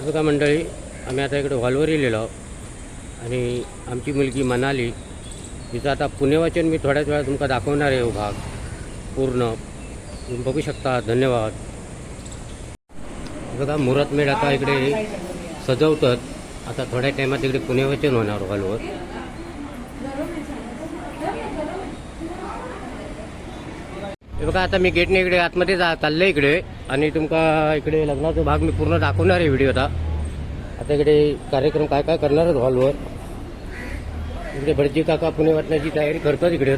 हे बघा मंडळी आम्ही आता इकडे हॉलवर येलेलो आहोत. आणि आमची मुलगी मनाली तिचं आता पुणेवाचन मी थोड्याच वेळा तुमका दाखवणार आहे हो भाग. पूर्ण. तुम्ही बघू शकता. धन्यवाद. बघा मुहूर्तमेढ आता इकडे सजवतात. आता थोड्या टायमात इकडे पुणेवाचन होणार हॉलवर. हे बघा आता मी गेटने इकडे आतमध्ये जा चाललं इकडे. आणि तुमका इकडे लग्नाचा भाग मी पूर्ण दाखवणार आहे व्हिडिओ आता आता इकडे कार्यक्रम काय काय करणार आहेत हॉलवर इकडे भटजी काका पुणे वाटण्याची तयारी करतात इकडे.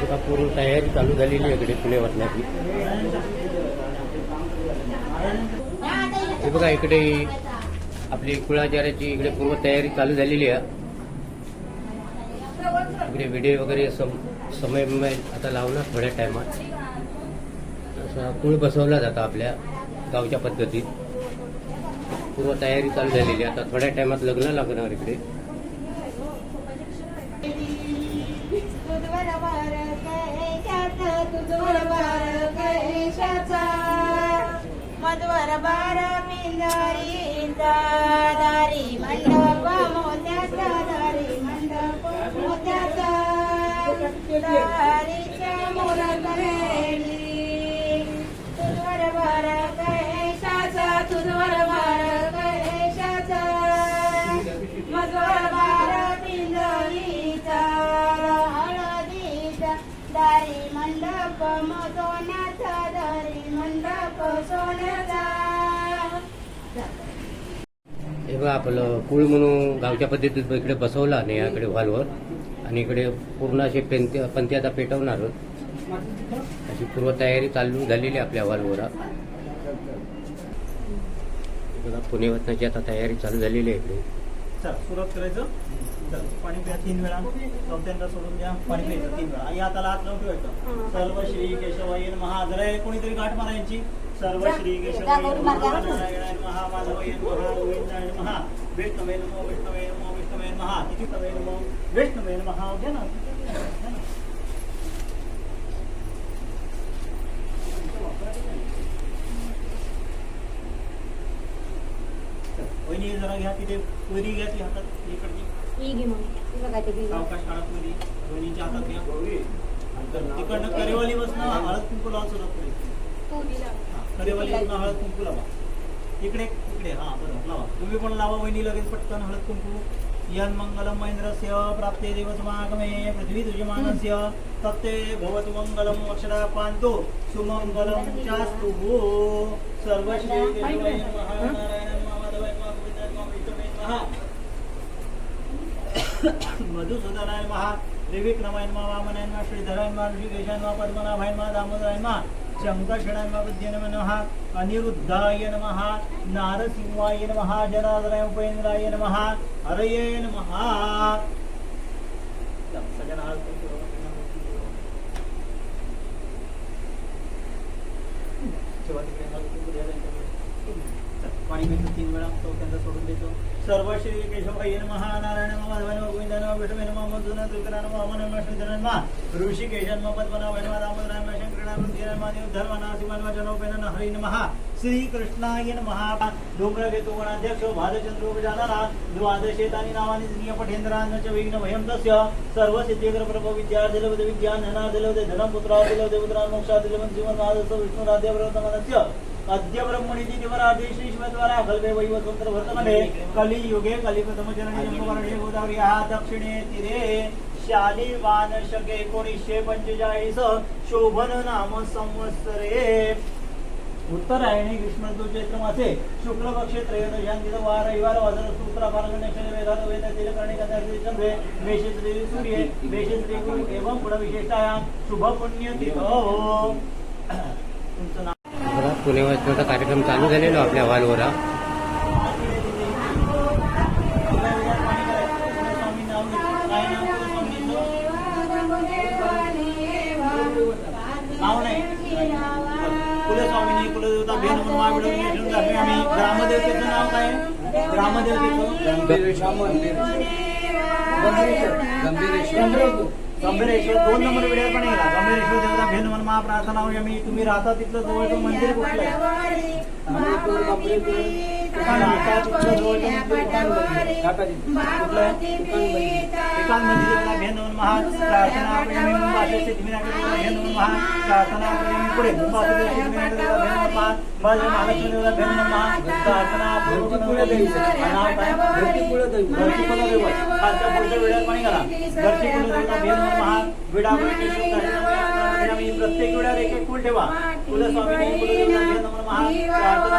बघा पूर्ण तयारी चालू झालेली आहे इकडे पुणे वाटण्याची. हे बघा इकडे आपली कुळाचार्याची इकडे पूर्व तयारी चालू झालेली आहे. इकडे व्हिडिओ वगैरे सम समय आता लावणार थोड्या टायमात. असा कुळ बसवला जातो आपल्या गावच्या पद्धतीत. पूर्व तयारी चालू झालेली आहे. आता थोड्या टायमात लग्न लागणार इकडे. मधवर बारा मिलारी மந்தாதாரி மண்டா आपलं कुळ म्हणून गावच्या पद्धतीत इकडे बसवला नाही याकडे हॉलवर आणि इकडे पूर्ण असे पेंती पंथी आता पेटवणार अशी पूर्व तयारी चालू झालेली आहे आपल्या हॉलवर बघा पुणे वतनाची आता तयारी चालू झालेली आहे इकडे. चल सुरुवात करायचं. चल पाणी प्या तीन वेळा. चौथ्यांदा सोडून द्या पाणी प्यायचं तीन वेळा. या हाताला हात लावून ठेवायचं. सर्व श्री केशवाय महा जरा हे कोणीतरी गाठ मारायची सर्व श्री केशवाय महा नारायणाय महा विष्णवे नमो विष्णवे नमो विष्णवे महा किती तवे नमो विष्णवे महा घ्या ना वहिनी जरा घ्या तिथे पुरी घ्या ती हातात इकडची. सावकाश काढत मध्ये वहिनीच्या हातात घ्या. तिकडनं करेवाली बसणं हळद कुंकू लावून सुरुवात करायची हा, करेवाली हळद कुंकू लावा. इकडे इकडे हा बरोबर लावा. तुम्ही पण लावा वहिनी लगेच पटकन हळद कुंकू. यन मंगलम महेंद्रस्य प्राप्ते देवसमागमे पृथ्वी तुझे मानस्य तत्ते भवत मंगलम अक्षरा पांतो सुमंगलम चास्तु सर्व श्री केशवाय नमः नारायणाय नमः माधवाय नमः। मधुसूदनाय महा त्रिविक्रमायन नमः वामनाय नमः श्रीधराय नमः ऋषिकेशाय नमः पद्मनाभाय नमः दामोदराय नमः। शंकर्षणाय नमः बुद्ध्याय नमः अनिरुद्धाय नमः नारसिंहाय नमः जनार्दनाय उपेंद्राय नमः हरये नमः। सगळ्यांना हात करून ठेवा. ठेवा तिकडे हात करून द्या त्यांच्याकडे. चल, पाणी घ्यायचं तीन वेळा चौथ्यांदा सोडून देतो. सर्व श्री केशवाय महानारायण नारायण नमः माधवाय नमः गोविंदाय नमः दामोदराय जनोपेन नमः श्री कृष्णाय नमः. गणाध्यक्ष गजानना द्वादशेतानि च विघ्न भयं तस्य सर्व सिद्धीकर प्रभो विद्या दिलवद विज्ञान धना दिलवद धनं पुत्रा दिलवद पुत्रा मोक्षा दिलवद जीवन नादस प्रवर्तमानस्य अद्य ब्रह्मणीति दिवराधे श्री शिवद्वारा कल्पे वै वर्तमने कलियुगे कलिप्रथम जननी गोदावरी हा दक्षिणे तीरे शाली वानशक एकोणीसशे पंचेचाळीस शोभन नाम संवत्सरे। उत्तरायणी ग्रीष्म ऋतू चैत्र मासे शुक्ल पक्ष त्रयोदशांती वार रविवार वाजर सूत्र फाल्गुन नक्षत्र वेदात वेद तिल करणे कन्या चंद्रे मेषे श्री सूर्ये मेषे श्री गुरु एवं पुढ विशेषतायाम शुभ पुण्य तिथो पुणे वाचनाचा कार्यक्रम चालू झालेला आपल्या वालवरा हा. स्वामी कुलदेवता म्हणून आम्ही ग्रामदेवतेचं नाव काय ग्रामदेवतेचं गंभीरेश्वर गंभीरेश्वर गंभीरेश्वर दोन नंबर व्हिडिओ पण गेला. गंभीरेश्वर देवता महाप्रार्थना तुम्ही राहता तिथलं जवळचं मंदिर कुठलं? आहे एकाच मंदिराला प्रार्थना होई आम्ही महा प्रार्थना पुढे मुंबाचे भेन महा प्रार्थना पूर्ण पुढच्या वेळेत पाणी करा. घरची कुलदेवता भेन मन विडा आम्ही प्रत्येक वेळेवर एक एक फुल ठेवा कुलस्वामी कुलदेवता भेन मन प्रार्थना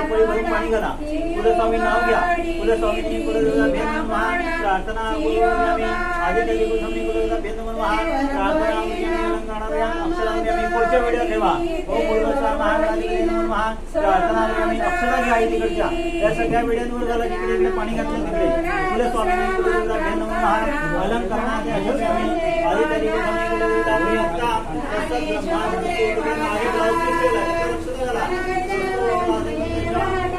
चपळी भरून पाणी घाला. कुलस्वामी नाव घ्या. कुलस्वामी कुलदेवता भेद प्रार्थना आम्ही कुलदेवता भेद प्रार्थना अक्षरांनी पुढच्या व्हिडिओ ठेवा. ओ कुलस्वामी प्रार्थना आम्ही अक्षरा घ्या तिकडच्या या सगळ्या व्हिडिओवर झालं इकडे पाणी घातलं तिकडे. कुलस्वामी कुलदेवता भेद महा अलंकरणाचे अशोक कुलदेवता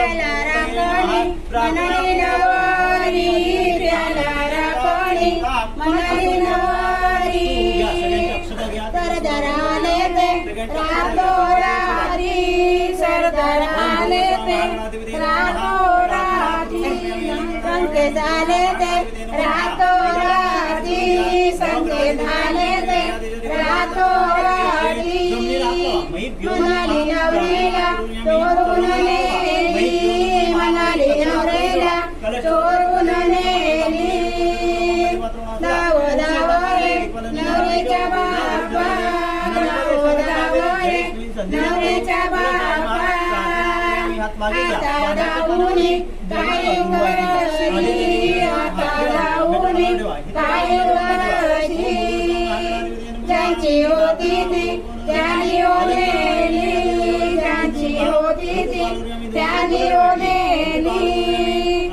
इथे जांभली जो ठेवलाय त्याला सरदराले ते रातोरारी सरदराले ते रातोरारी संके झाले ते. रातोरारी संके झाले ते रातोरारी म्हणाली नवरीला चोरून चोरून नेली दाव दाव रे नवरीच्या बापा. दाव दाव रे नवरीच्या बापा. आता काय करशी आता काय करशी ज्यांची होती ती त्यांनी ओलेली ज्यांची होती ती ओलेली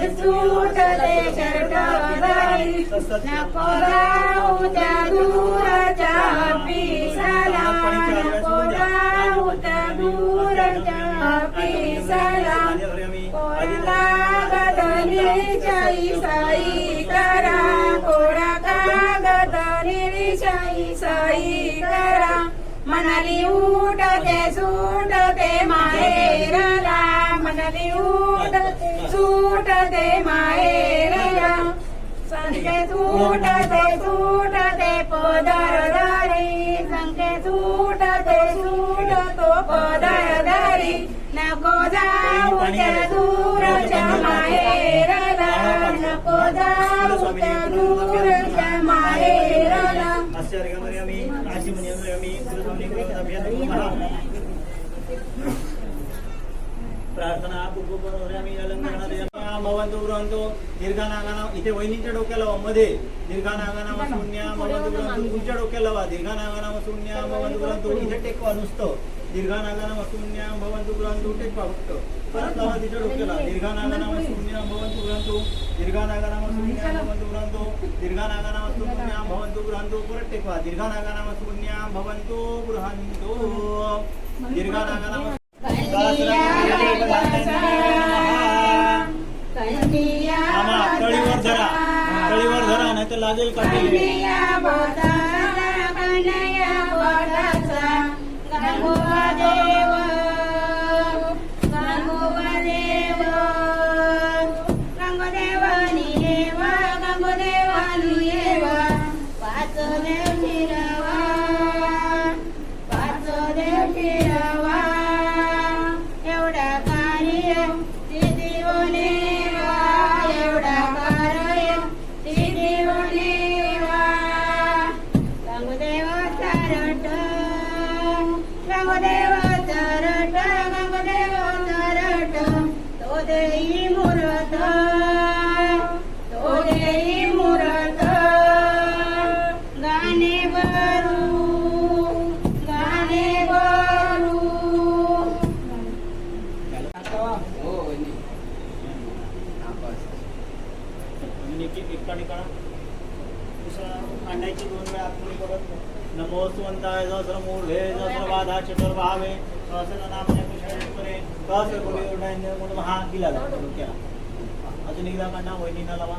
उडते सुटते शर्टदारी नको जाऊ त्या दूरच्या पिसाला नको जाऊ त्या दूरच्या पिसाला कागदनी साई करा कोरा कागदनी साई करा मनाली उठते सुटते माहेरला. मनाली उड सूट दे माहेरला संके सुटते सुटते पदरदारी. संके सुटते सुटतो पदरदारी. नको जाऊ त्या दूरच्या माहेरला नको जाऊ त्या दूरच्या माहेरला आश्चर्यमध्ये आम्ही अशी म्हणजे आम्ही गुरुस्वामी गुरुचा भेद महा प्रार्थना पूर्वपणे आम्ही अलंकरणात इथे वहिनीच्या डोक्याला वा, मध्ये. दीर्घानागानाम शून्याम भवंतु बृहंतु तुमच्या डोक्याला वा दीर्घानागानाम शून्याम भवंतु बृहंतु इथे टेकवा नुसतं. दीर्घानागानाम शून्याम भवंतु बृहंतु टेकवा फक्त. परत लावा तिच्या डोक्याला. दीर्घानागानाम शून्याम भवंतु बृहंतु दीर्घानागानाम शून्याम भवंतु बृहंतु दीर्घानागानाम शून्याम भवंतु बृहंतु परत टेकवा. दीर्घानागानाम शून्याम भवंतु बृहंतु दीर्घानागानाम आमा तळीवर धरा. तळीवर धरा नाही तर लागेल काठी म्हणून दिला जातो डोक्याला अजून एकदा कांडा वहिनीला लावा.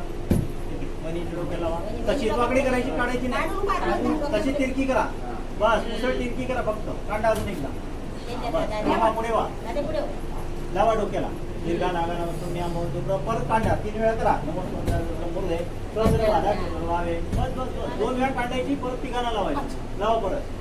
वहिनीच्या डोक्याला लावा. तशी वाकडी करायची काढायची नाही. तशी तिरकी करा. बस तिरकी करा फक्त. कांडा अजून एकदा. पुढे वा. लावा डोक्याला. दीर्घा नागा नमस्कार नियम परत काढा तीन वेळा करा. नमस्कार बोलले बस बस बस. दोन वेळा काढायची परत तिघांना लावायची. लावा परत.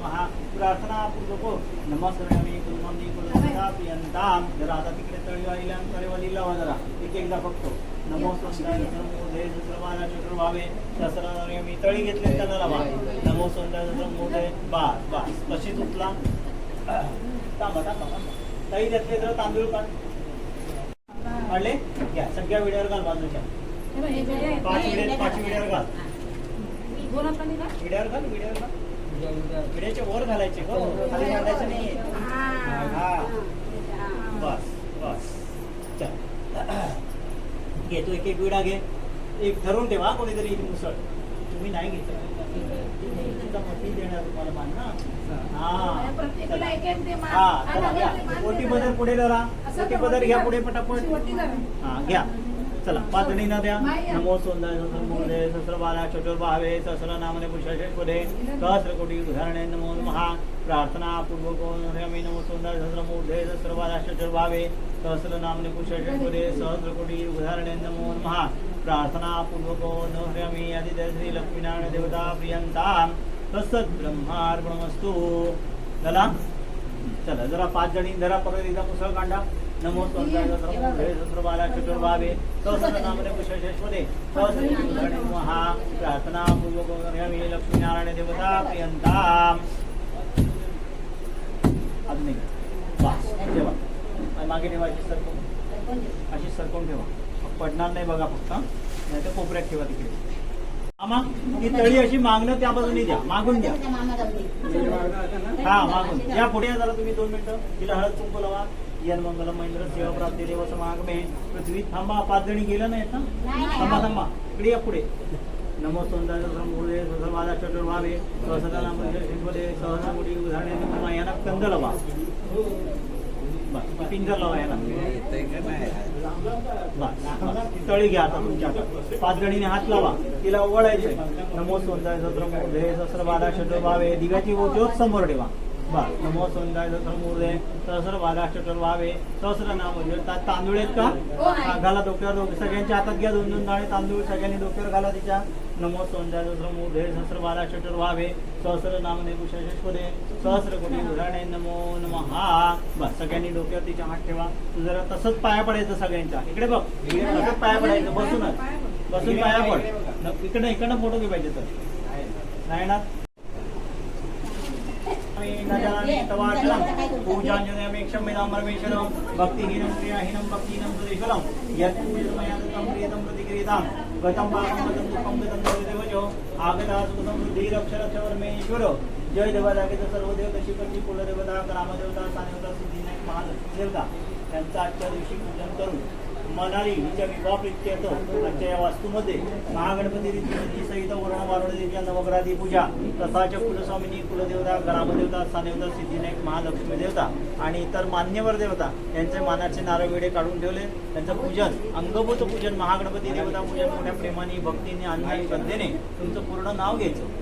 महा प्रार्थना पूर्वक नमस्कार कुलमंदी कुलसदा प्रियंताम जरा आता तिकडे तळी वाहिल्या तळीवाली लावा जरा एक एकदा फक्त नमो संताय नमोदय सुत्रमाना चक्र व्हावे सहस्र मी तळी घेतले त्यांना लावा नमो संताय नमोदय. बास बास तशीच उचला थांबा थांबा तळी घेतले तर तांदूळ काढ. काढले? घ्या. सगळ्या विड्यावर घाल बाजूच्या पाच विड्या पाच विड्यावर घाल. विड्यावर घाल विड्यावर घाल. विड्याच्या वर घालायचे हो खाली घालायचे नाही. हा. बस बस. चल. घे तू एक एक विडा घे. एक धरून ठेवा कोणीतरी मुसळ. तुम्ही नाही घेतलं मोठी तुम्हाला मान ना हा. हा दे. बदल पुढे धरा. बदल घ्या पुढे? पटापट. हा घ्या. चला पाचणी जणींना द्या नमो सुंदर सहस्र मोदे सहस्र बाला चतुर भावे सहस्र नामने पुष्पे पुढे सहस्र कोटी उदाहरणे नमो महा प्रार्थना पूर्वक रमी नमो सुंदर सहस्र मूर्धे सहस्र बाला चतुर भावे सहस्र नामने पुष्पे पुढे सहस्र कोटी उदाहरणे नमो महा प्रार्थना पूर्वको नमी आदित्य श्री लक्ष्मीनारायण देवता प्रियंता तसत ब्रह्मार्पणमस्तू. चला चला जरा पाच जणी जरा परत एकदा मुसळ कांडा नमो सहस्र नामने पुष्पशेषमध्ये सहस्र महा प्रार्थना पूर्वक मी लक्ष्मीनारायण देवता प्रियंता अग्नी बस ठेवा. आणि मागे ठेवा अशी सरकवून अशी सरकवून ठेवा. पडणार नाही बघा फक्त नाही तर कोपऱ्यात ठेवा तिकडे. ती तळी अशी मागणं त्या बाजूने द्या. मागून द्या. हा मागून. या पुढे जरा तुम्ही दोन मिनिटं. तिला हळद कुंकू लावा. यन मंगल महेंद्र सेवा प्राप्ती देव समागमे पृथ्वी थांबा पाच जणी गेलं नाहीत ना? थांबा थांबा. इकडे या पुढे. नमो सुंदर मुळे माझा चटुर व्हावे सहसदाला मंदिर शिंपदे सहसा मोठी उदाहरणे नमो यांना कंद लावा. पिंजर लावा यांना. तळी घ्या आता तुमच्या. पाच जणीने हात लावा. तिला ओळायचे नमो सत्र बारा शटर व्हावे दिगाची ज्योत समोर ठेवा. नमो सत्र मूर्धे सहस्र शटर व्हावे सहस्र नाम म्हणजे तांदूळ आहेत का? हो, आहे. हा, घाला डोक्यावर डोके सगळ्यांच्या हातात घ्या दोन दोन दाणे तांदूळ सगळ्यांनी डोक्यावर घाला तिच्या. नमो संध्या मूर्धे सहस्र चतुर व्हावे सहस्र नाम नेपुषे सहस्र कोटी उराणे नमो नमः बस सगळ्यांनी डोक्यावरती हात ठेवा. तू जरा तसंच पाया पडायचं सगळ्यांच्या. इकडे बघ इकडे तसंच पाया पडायचं. बसूनच. बसून पाया पड. इकडनं इकडनं फोटो घे पाहिजे तर. नाही ना पूजाञ्जनमेक्षमेदाम्बरमेश्वरं भक्तिहीनं क्रियाहीनं भक्तिहीनं सुरेश्वरं यत् प्रियतं प्रतिक्रियतां गतं पापं गतं दुःखं गतं आगता जय देवादागेत सर्वदेव तशी करची कुलदेवता ग्रामदेवता सानेवता सिद्धिनायक महालक्ष्मी देवता आजच्या दिवशी पूजन करून मनाली हिच्या विवाह प्रित्यर्थ आजच्या या वास्तूमध्ये महागणपती रीती सहित वर्ण वारुणदेवीच्या नवग्राधी पूजा. तथाच कुलस्वामिनी कुलदेवता ग्रामदेवता स्थानदेवता सिद्धिनायक महालक्ष्मी देवता आणि इतर मान्यवर देवता यांचे मानाचे नारळ वेडे काढून ठेवले. त्यांचं पूजन अंगभूत पूजन महागणपती देवता पूजन मोठ्या प्रेमाने भक्तीने अन्नाने श्रद्धेने तुमचं पूर्ण नाव घ्यायचं.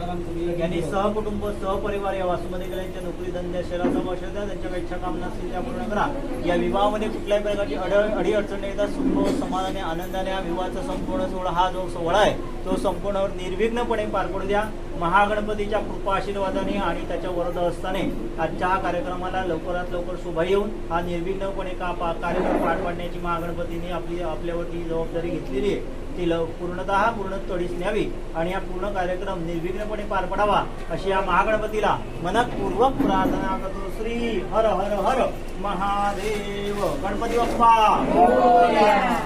यांनी सहकुटुंब सहपरिवार या वासूमध्ये गेल्यांच्या नोकरी धंद्या शहराचा वशदा त्यांच्या इच्छा कामना असतील त्या पूर्ण करा. या विवाहामध्ये कुठल्याही प्रकारची अड अडी अडचण येतात सुख समाधाने आनंदाने हा विवाहाचा संपूर्ण सोहळा हा जो सोहळा आहे तो संपूर्ण निर्विघ्नपणे पार पडू द्या. महागणपतीच्या कृपा आशीर्वादाने आणि त्याच्या वरद असताने आजच्या हा कार्यक्रमाला लवकरात लवकर शोभा येऊन हा निर्विघ्नपणे का कार्यक्रम पार पाडण्याची महागणपतीने आपली आपल्यावरती जबाबदारी घेतलेली आहे. ती पूर्णतः पूर्ण न्यावी आणि हा पूर्ण कार्यक्रम निर्विघ्नपणे पार पडावा अशी या महागणपतीला मनपूर्वक प्रार्थना करतो. श्री हर हर हर महादेव. गणपती बाप्पा.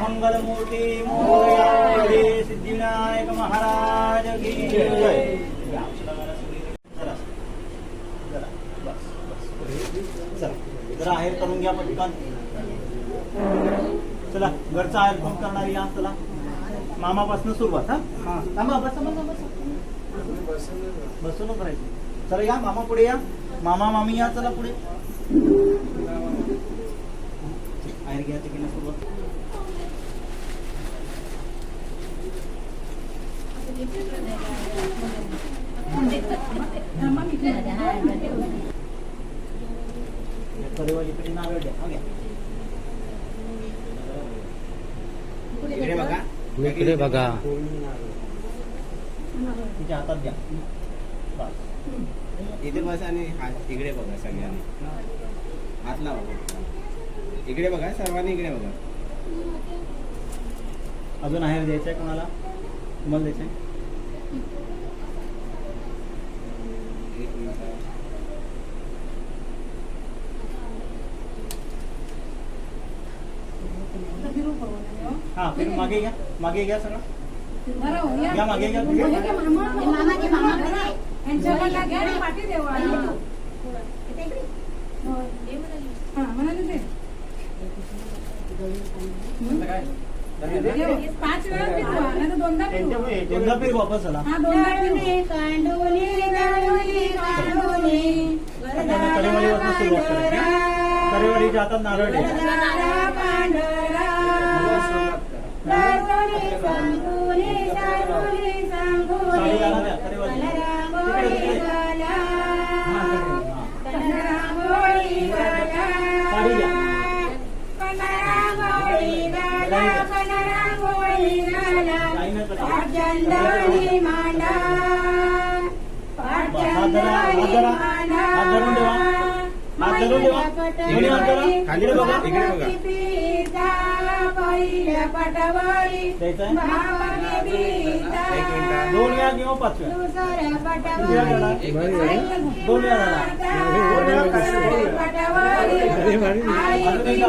मंगलमूर्ती मोरया. सिद्धिविनायक महाराज की जय. जरा, चला, जरा आहेर करून घ्या पटकन. चला घरचा आहेर कोण करणार या चला. मामापासून सुरुवात हा? थांबा बसा बसा बसा. बसून करायचं चला या मामा पुढे या. मामा मामी या चला पुढे. आहेर घ्या तिकडे सुरुवात नारळ द्या. हा घ्या. इकडे बघा. इकडे बघा. तिच्या हातात द्या. इथे बसा आणि हात इकडे बघा सगळ्यांनी. हात लावा फक्त. इकडे बघा सर्वांनी इकडे बघा. अजून आहेर द्यायचं आहे कोणाला? तुम्हाला द्यायचं आहे एक मिनिट हा मागे मागे मागे मामाचे मामा पाच वेळा फिरवा, दोनदा फिरवा. पुढे दोनदा फिर वापस आला हा दोनदा. कांडोली कांडोली कांडोली हातात नारळ धरा, हात धरा. धरून ठेवा. हात धरून ठेवा. दोन्ही हात धरा. खाली बघा, इकडे बघा. पहिल्या पटावरी द्यायचं आहे? भावाने बिता. एक मिनिट. दोन वेळा किंवा पाच वेळा दोन दोन अजून एकदा बघा. हा, मागे घ्या.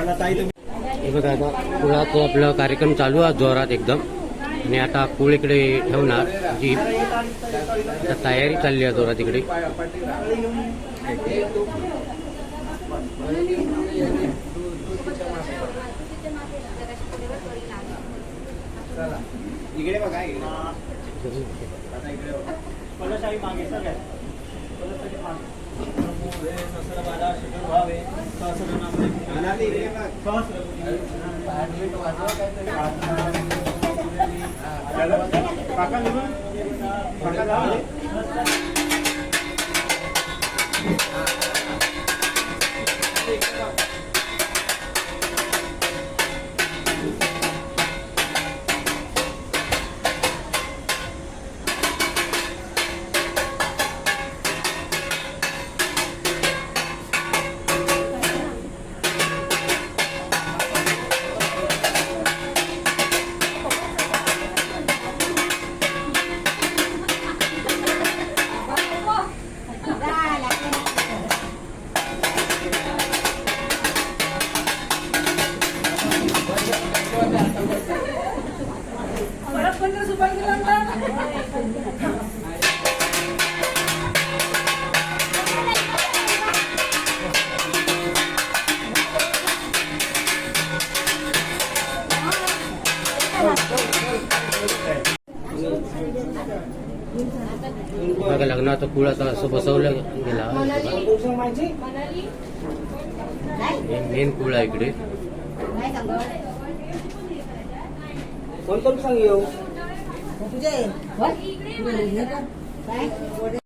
बघा आता कुळाचं आपलं कार्यक्रम चालू आहे जोरात एकदम. आणि आता कुळ इकडे ठेवणार जीप आता तयारी चालली आहे जोरात इकडे. इकडे बघा इकडे मागे. सगळ्यात कलशाही मागे सहस्र काका काका कुळ आता असं बसवलं गेला मेन कुळ आहे इकडे. काय सांगू तुझे काय?